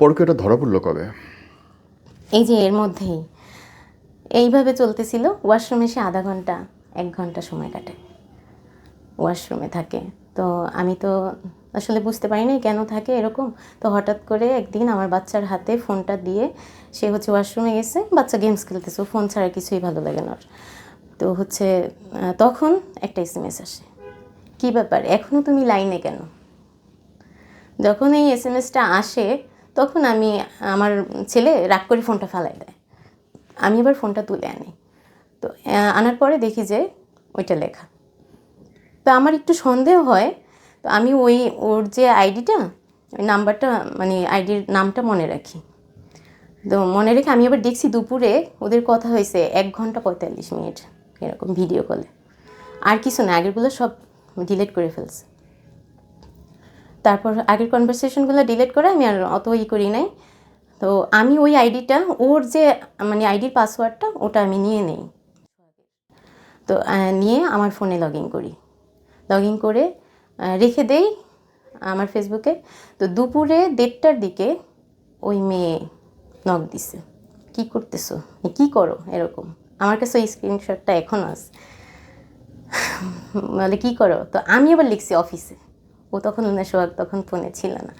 পরকে এটা ধরা পড়ল কবে? এই যে এর মধ্যেই। এইভাবে চলতেছিল, ওয়াশরুমে সে আধা ঘণ্টা, এক ঘণ্টা সময় কাটে। ওয়াশরুমে থাকে। তো আমি তো আসলে বুঝতে পারি না কেন থাকে এরকম। তো হঠাৎ করে একদিন আমার বাচ্চার হাতে ফোনটা দিয়ে সে হচ্ছে ওয়াশরুমে গেছে, বাচ্চা গেমস খেলতেছে ফোন ছাড়া কিছুই ভালো লাগে না। তো হচ্ছে তখন একটা এস এম এস আসে। কী ব্যাপার? এখনও তুমি লাইনে কেন? যখন এই এস এম এসটা আসে তখন আমি আমার ছেলে রাগ করে ফোনটা ফেলাই দেয়। আমি এবার ফোনটা তুলে আনি। তো আনার পরে দেখি যে ওইটা লেখা। তো আমার একটু সন্দেহ হয়, তো আমি ওই ওর যে আইডিটা, ওই নাম্বারটা মানে আইডির নামটা মনে রাখি। তো মনে রেখে আমি আবার দেখছি দুপুরে ওদের কথা হয়েছে এক ঘণ্টা পঁয়তাল্লিশ মিনিট, এরকম ভিডিও কলে। আর কিছু না, আগেরগুলো সব ডিলিট করে ফেলছে। তারপর আগের কনভারসেশনগুলো ডিলিট করে আমি আর অত ই করি নাই। তো আমি ওই আইডিটা, ওর যে মানে আইডির পাসওয়ার্ডটা ওটা আমি নিয়ে নেই। তো নিয়ে আমার ফোনে লগ ইন করি। লগ ইন করে রেখে দেই আমার ফেসবুকে তো দুপুরে দেড়টার দিকে ওই মেয়ে নক দিছে। কি করতেছো? কি করো? এরকম। আমার কাছে ওই স্ক্রিনশটটা এখনও আছে। বলে, কি করো? তো আমি আবার লিখছি অফিসে ও তখন সোহাগ তখন ফোনে ছিল না।